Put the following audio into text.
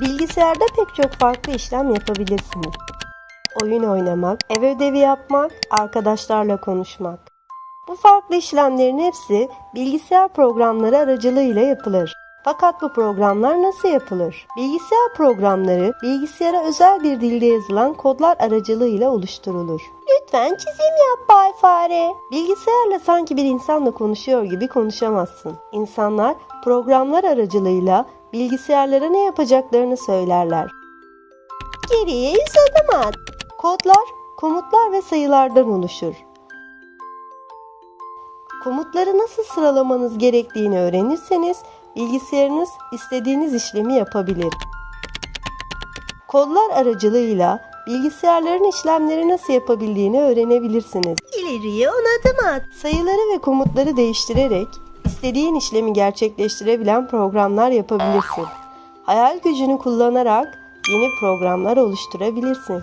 Bilgisayarda pek çok farklı işlem yapabilirsiniz. Oyun oynamak, ev ödevi yapmak, arkadaşlarla konuşmak. Bu farklı işlemlerin hepsi bilgisayar programları aracılığıyla yapılır. Fakat bu programlar nasıl yapılır? Bilgisayar programları bilgisayara özel bir dilde yazılan kodlar aracılığıyla oluşturulur. Lütfen çizim yap Bay Fare. Bilgisayarla sanki bir insanla konuşuyor gibi konuşamazsın. İnsanlar programlar aracılığıyla bilgisayarlara ne yapacaklarını söylerler. Geriye yüz adım at. Kodlar, komutlar ve sayılardan oluşur. Komutları nasıl sıralamanız gerektiğini öğrenirseniz bilgisayarınız istediğiniz işlemi yapabilir. Kodlar aracılığıyla bilgisayarların işlemleri nasıl yapabildiğini öğrenebilirsiniz. İleriye on adım at. Sayıları ve komutları değiştirerek istediğin işlemi gerçekleştirebilen programlar yapabilirsin. Hayal gücünü kullanarak yeni programlar oluşturabilirsin.